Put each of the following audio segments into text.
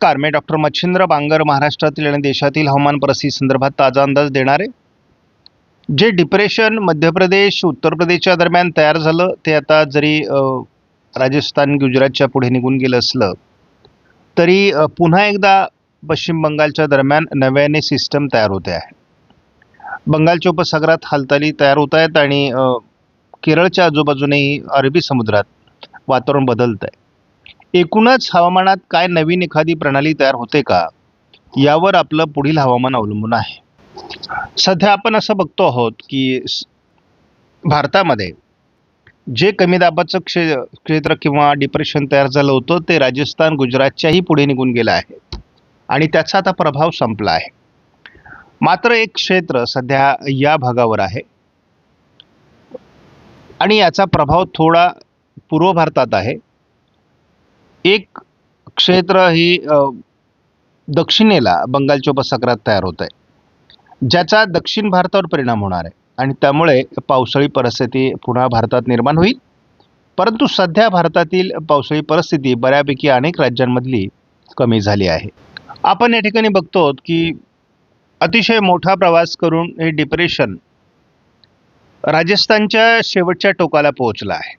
नमस्कार. मी डॉक्टर मच्छिंद्र बांगर महाराष्ट्रातील आणि देशातील हवामान परिस्थिती संदर्भात ताजा अंदाज देणार. आहे जे डिप्रेशन मध्य प्रदेश उत्तर प्रदेशच्या दरम्यान तयार झालं ते आता जरी राजस्थान गुजरातच्या पुढे निघून गेलं असलं तरी पुन्हा एकदा पश्चिम बंगालच्या दरम्यान नव्याने सिस्टम तयार होते आहे. बंगालच्या उपसागरात हालचाली तयार होत आहेत आणि केरळच्या आजूबाजूनेही अरबी समुद्रात वातावरण बदलत आहे एकूणच हवामानात काय नवीन एखादी प्रणाली तयार होते का? यावर आपलं पुढील हवामान अवलंबून आहे. सध्या आपण असं बघतो आहोत की भारतामध्ये जे कमी दाबाचं क्षे क्षेत्र किंवा डिप्रेशन तयार झालं होतं ते राजस्थान गुजरातच्याही पुढे निघून गेलं आहे. आणि त्याचा आता प्रभाव संपला आहे. मात्र एक क्षेत्र सध्या या भागावर आहे. आणि याचा प्रभाव थोडा पूर्व भारतात आहे. एक क्षेत्र ही दक्षिणेला बंगालच्या उपसागरात तयार होत आहे ज्याचा दक्षिण भारतावर परिणाम होणार आहे. आणि त्यामुळे पावसाळी परिस्थिती पुन्हा भारतात निर्माण होईल. परंतु सध्या भारतातील पावसाळी परिस्थिती बऱ्यापैकी अनेक राज्यांमधली कमी झाली आहे. आपण या ठिकाणी बघतो की अतिशय मोठा प्रवास करून हे डिप्रेशन राजस्थानच्या शेवटच्या टोकाला पोहोचलं आहे.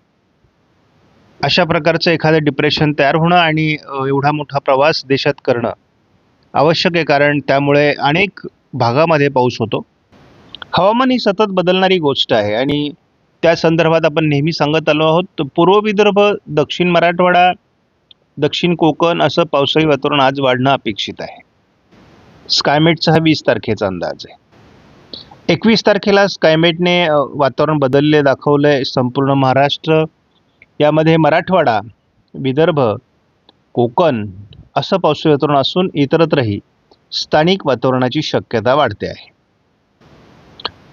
अशा प्रकारचं एखादं डिप्रेशन तयार होणं आणि एवढा मोठा प्रवास देशात करणं आवश्यक आहे. कारण त्यामुळे अनेक भागामध्ये पाऊस होतो. हवामान ही सतत बदलणारी गोष्ट आहे आणि त्या संदर्भात आपण नेहमी सांगत आलो आहोत. पूर्व विदर्भ दक्षिण मराठवाडा दक्षिण कोकण असं पावसाळी वातावरण आज वाढणं अपेक्षित आहे. स्कायमेटचा हा वीस तारखेचा अंदाज आहे. एकवीस तारखेला स्कायमेटने वातावरण बदलले दाखवलं आहे संपूर्ण महाराष्ट्र. यामध्ये मराठवाडा विदर्भ कोकण असं पावसाळी वातावरण असून इतरत्रही स्थानिक वातावरणाची शक्यता वाढते आहे.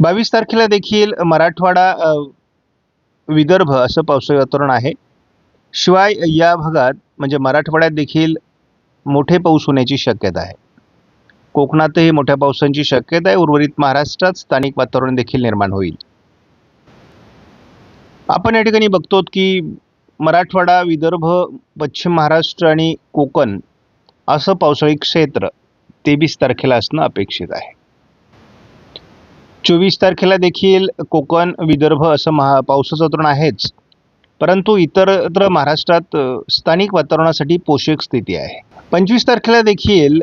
बावीस तारखेला देखील मराठवाडा विदर्भ असं पावसाळी वातावरण आहे. शिवाय या भागात म्हणजे मराठवाड्यात देखील मोठे पाऊस होण्याची शक्यता आहे. कोकणातही मोठ्या पावसांची शक्यता आहे. उर्वरित महाराष्ट्रात स्थानिक वातावरण देखील निर्माण होईल. आपण या ठिकाणी बघतो की मराठवाडा विदर्भ पश्चिम महाराष्ट्र आणि कोकण असं पावसाळी क्षेत्र तेवीस तारखेला असणं अपेक्षित आहे. चोवीस तारखेला देखील कोकण विदर्भ असं महा पावसाचं वातावरण आहेच. परंतु इतरत्र महाराष्ट्रात स्थानिक वातावरणासाठी पोषक स्थिती आहे. पंचवीस तारखेला देखील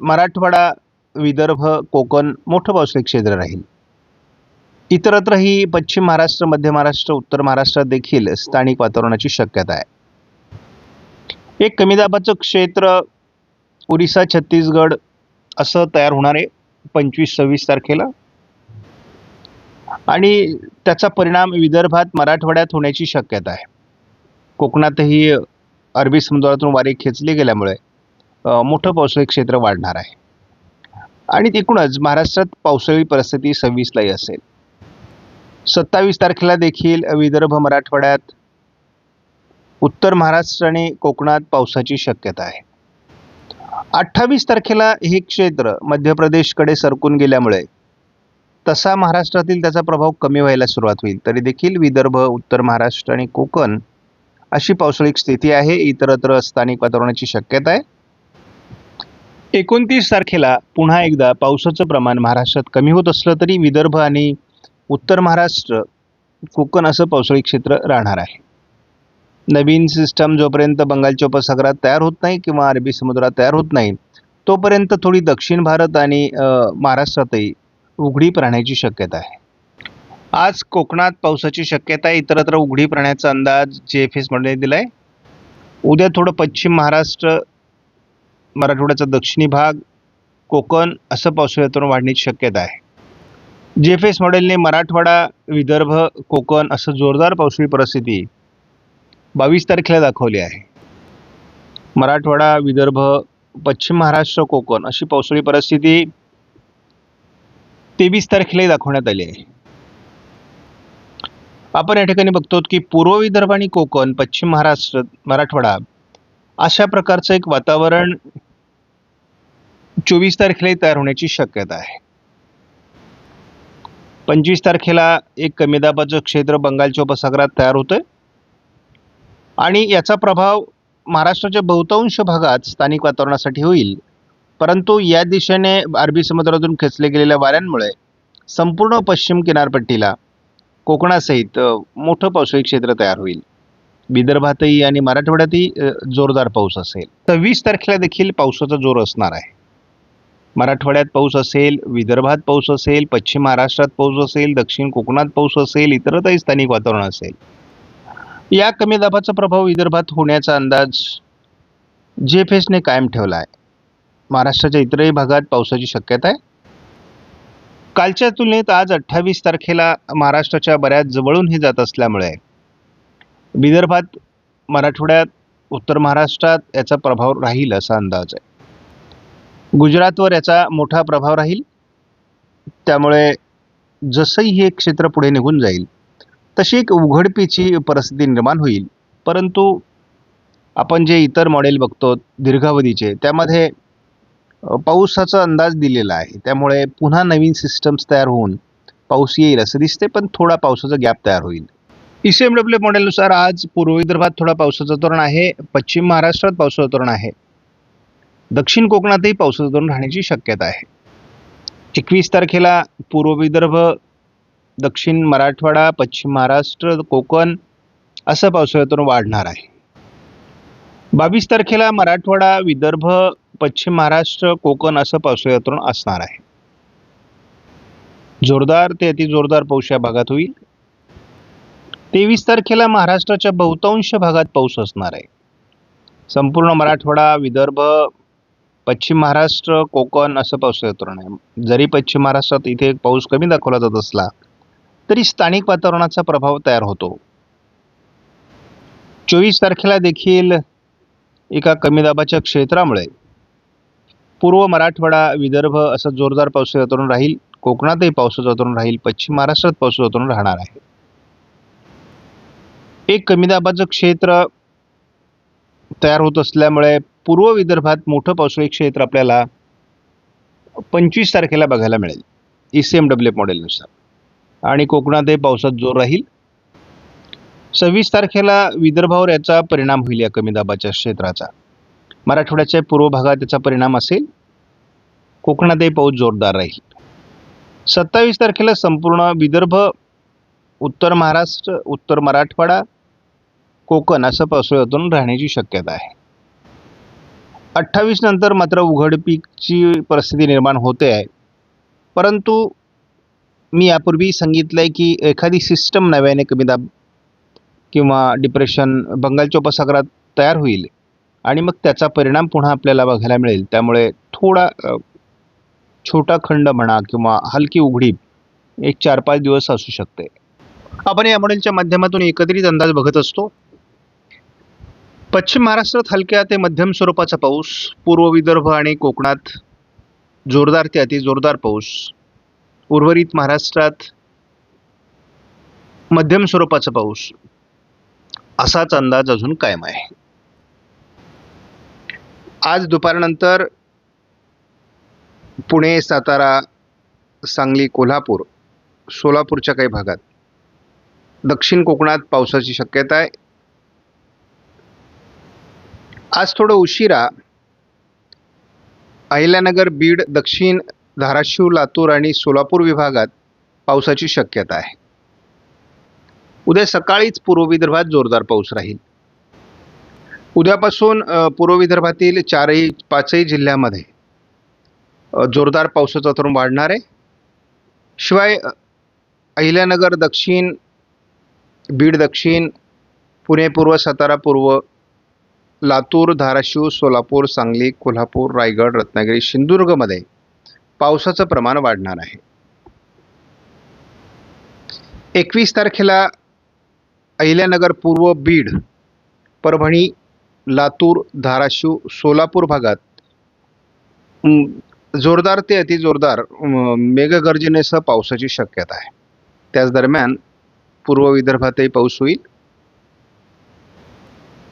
मराठवाडा विदर्भ कोकण मोठं पावसाळी क्षेत्र राहील. इतरत्रही पश्चिम महाराष्ट्र मध्य महाराष्ट्र उत्तर महाराष्ट्रात देखील स्थानिक वातावरणाची शक्यता आहे. एक कमी दाबाचं क्षेत्र ओरिसा छत्तीसगड असं तयार होणार आहे पंचवीस सव्वीस तारखेला. आणि त्याचा परिणाम विदर्भात मराठवाड्यात होण्याची शक्यता आहे. कोकणातही अरबी समुद्रातून वारे खेचले गेल्यामुळे मोठं पावसाळी क्षेत्र वाढणार आहे. आणि एकूणच महाराष्ट्रात पावसाळी परिस्थिती सव्वीसलाही असेल. सत्तावीस तारखेला देखील विदर्भ मराठवाड्यात उत्तर महाराष्ट्र आणि कोकणात पावसाची शक्यता आहे. अठ्ठावीस तारखेला हे क्षेत्र मध्य प्रदेशकडे सरकून गेल्यामुळे तसा महाराष्ट्रातील त्याचा प्रभाव कमी व्हायला सुरुवात होईल. तरी देखील विदर्भ उत्तर महाराष्ट्र आणि कोकण अशी पावसाळी स्थिती आहे इतरत्र स्थानिक वातावरणाची शक्यता आहे. एकोणतीस तारखेला पुन्हा एकदा पावसाचं प्रमाण महाराष्ट्रात कमी होत असलं तरी विदर्भ आणि उत्तर महाराष्ट्र कोकण असं पावसाळी क्षेत्र राहणार आहे. नवीन सिस्टम जोपर्यंत बंगालच्या उपसागरात तयार होत नाही किंवा अरबी समुद्रात तयार होत नाही तोपर्यंत थोडी दक्षिण भारत आणि महाराष्ट्रातही उघडीप राहण्याची शक्यता आहे. आज कोकणात पावसाची शक्यता आहे इतरत्र उघडीप राहण्याचा अंदाज जे एफ एस मंडळी दिला आहे उद्या थोडं पश्चिम महाराष्ट्र मराठवाड्याचा दक्षिणी भाग कोकण असं पावसाळ्यातून वाढण्याची शक्यता आहे. जे एफ एस मॉडेलने मराठवाडा विदर्भ कोकण असं जोरदार पावसाळी परिस्थिती बावीस तारखेला दाखवली आहे. मराठवाडा विदर्भ पश्चिम महाराष्ट्र कोकण अशी पावसाळी परिस्थिती तेवीस तारखेलाही दाखवण्यात आली आहे. आपण या ठिकाणी बघतो की पूर्व विदर्भ आणि कोकण पश्चिम महाराष्ट्र मराठवाडा अशा प्रकारचं एक वातावरण चोवीस तारखेलाही तयार होण्याची शक्यता आहे. पंचवीस तारखेला एक कमी दाबाचं क्षेत्र बंगालच्या उपसागरात तयार होतं आणि याचा प्रभाव महाराष्ट्राच्या बहुतांश भागात स्थानिक वातावरणासाठी होईल. परंतु या दिशेने अरबी समुद्रातून खेचले गेलेल्या वाऱ्यांमुळे संपूर्ण पश्चिम किनारपट्टीला कोकणासहित मोठं पावसाळी क्षेत्र तयार होईल. विदर्भातही आणि मराठवाड्यातही जोरदार पाऊस असेल. तर वीस तारखेला देखील पावसाचा जोर असणार आहे. मराठवाड्यात पाऊस असेल विदर्भात पाऊस असेल पश्चिम महाराष्ट्रात पाऊस असेल दक्षिण कोकणात पाऊस असेल इतरतही स्थानिक वातावरण असेल. या कमी दाबाचा प्रभाव विदर्भात होण्याचा अंदाज जे एफ एसने कायम ठेवला आहे. महाराष्ट्राच्या इतरही भागात पावसाची शक्यता आहे. कालच्या तुलनेत आज अठ्ठावीस तारखेला महाराष्ट्राच्या बऱ्याच जवळून हे जात असल्यामुळे विदर्भात मराठवाड्यात उत्तर महाराष्ट्रात याचा प्रभाव राहील असा अंदाज आहे. गुजरातवर याचा मोठा प्रभाव राहील. त्यामुळे जसंही हे क्षेत्र पुढे निघून जाईल तशी एक उघडपीची परिस्थिती निर्माण होईल. परंतु आपण जे इतर मॉडेल बघतो दीर्घावधीचे त्यामध्ये पाऊसाचा पावसाचा अंदाज दिलेला आहे. त्यामुळे पुन्हा नवीन सिस्टम्स तयार होऊन पाऊस येईल असं दिसते पण थोडा पावसाचा गॅप तयार होईल. ई सी एम डब्ल्यू मॉडेलनुसार आज पूर्व विदर्भात थोडा पावसाचं धोरण आहे. पश्चिम महाराष्ट्रात पावसाचं धोरण आहे. दक्षिण कोकणातही पावसाचं धोरण राहण्याची शक्यता आहे. एकवीस तारखेला पूर्व विदर्भ दक्षिण मराठवाडा पश्चिम महाराष्ट्र कोकण असं पावसाळ्यातून वाढणार आहे. बावीस तारखेला मराठवाडा विदर्भ पश्चिम महाराष्ट्र कोकण असं पावसाळ्यातून असणार आहे. जोरदार ते अति जोरदार पाऊस या भागात होईल. तेवीस तारखेला महाराष्ट्राच्या बहुतांश भागात पाऊस असणार आहे. संपूर्ण मराठवाडा विदर्भ पश्चिम महाराष्ट्र कोकण असं पावसाळ्यातून आहे जरी पश्चिम महाराष्ट्रात इथे पाऊस कमी दाखवला जात असला तरी स्थानिक वातावरणाचा प्रभाव तयार होतो. चोवीस तारखेला देखील एका कमी दाबाच्या क्षेत्रामुळे पूर्व मराठवाडा विदर्भ असं जोरदार पावसाचं वातावरण राहील. कोकणातही पावसाचं वातावरण राहील. पश्चिम महाराष्ट्रात पावसाचं वातावरण राहणार आहे. एक कमी दाबाचं क्षेत्र तयार होत असल्यामुळे पूर्व विदर्भात मोठं पावसाळी क्षेत्र आपल्याला पंचवीस तारखेला बघायला मिळेल ई सी एम डब्ल्यू मॉडेलनुसार. आणि कोकणातही पावसात जोर राहील. सव्वीस तारखेला विदर्भावर याचा परिणाम होईल या कमी दाबाच्या क्षेत्राचा. मराठवाड्याच्या पूर्व भागात याचा परिणाम असेल. कोकणातही पाऊस जोरदार राहील. सत्तावीस तारखेला संपूर्ण विदर्भ उत्तर महाराष्ट्र उत्तर मराठवाडा कोकण असं पावसाळ्यातून राहण्याची शक्यता आहे. अठ्ठावीस नंतर मात्र उघडपीकची परिस्थिती निर्माण होते आहे. परंतु मी यापूर्वी सांगितलं आहे की एखादी सिस्टम नव्याने कमी दाब किंवा डिप्रेशन बंगालच्या उपसागरात तयार होईल आणि मग त्याचा परिणाम पुन्हा आपल्याला बघायला मिळेल. त्यामुळे थोडा छोटा खंड म्हणा किंवा हलकी उघडीप एक चार पाच दिवस असू शकते. आपण या मॉडेलच्या माध्यमातून एकत्रित अंदाज बघत असतो. पश्चिम महाराष्ट्रात हलक्या ते मध्यम स्वरूपाचा पाऊस पूर्व विदर्भ आणि कोकणात जोरदार ते अति जोरदार पाऊस. उर्वरित महाराष्ट्रात मध्यम स्वरूपाचा पाऊस. असाच अंदाज अजून कायम आहे. आज दुपारनंतर पुणे सातारा सांगली कोल्हापूर सोलापूरच्या काही भागात दक्षिण कोकणात पावसाची शक्यता आहे. आज थोडं उशिरा अहिल्यानगर बीड दक्षिण धाराशिव लातूर आणि सोलापूर विभागात पावसाची शक्यता आहे. उद्या सकाळीच पूर्व विदर्भात जोरदार पाऊस राहील. उद्यापासून पूर्व विदर्भातील चारही पाचही जिल्ह्यामध्ये जोरदार पावसाचा तरुण वाढणार आहे. शिवाय अहिल्यानगर दक्षिण बीड दक्षिण पुणे पूर्व सातारा पूर्व लातूर धाराशिव सोलापूर सांगली कोल्हापूर रायगड रत्नागिरी सिंधुदुर्गमध्ये पावसाचं प्रमाण वाढणार आहे. एकवीस तारखेला अहिल्यानगर पूर्व बीड परभणी लातूर धाराशिव सोलापूर भागात जोरदार ते अतिजोरदार जोरदार मेघगर्जनेसह पावसाची शक्यता आहे. त्याच दरम्यान पूर्व विदर्भातही पाऊस होईल.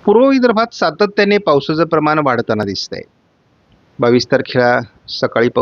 पूर्व विदर्भात सातत्याने पावसाचं प्रमाण वाढताना दिसतंय. बावीस तारखेला सकाळी पाऊस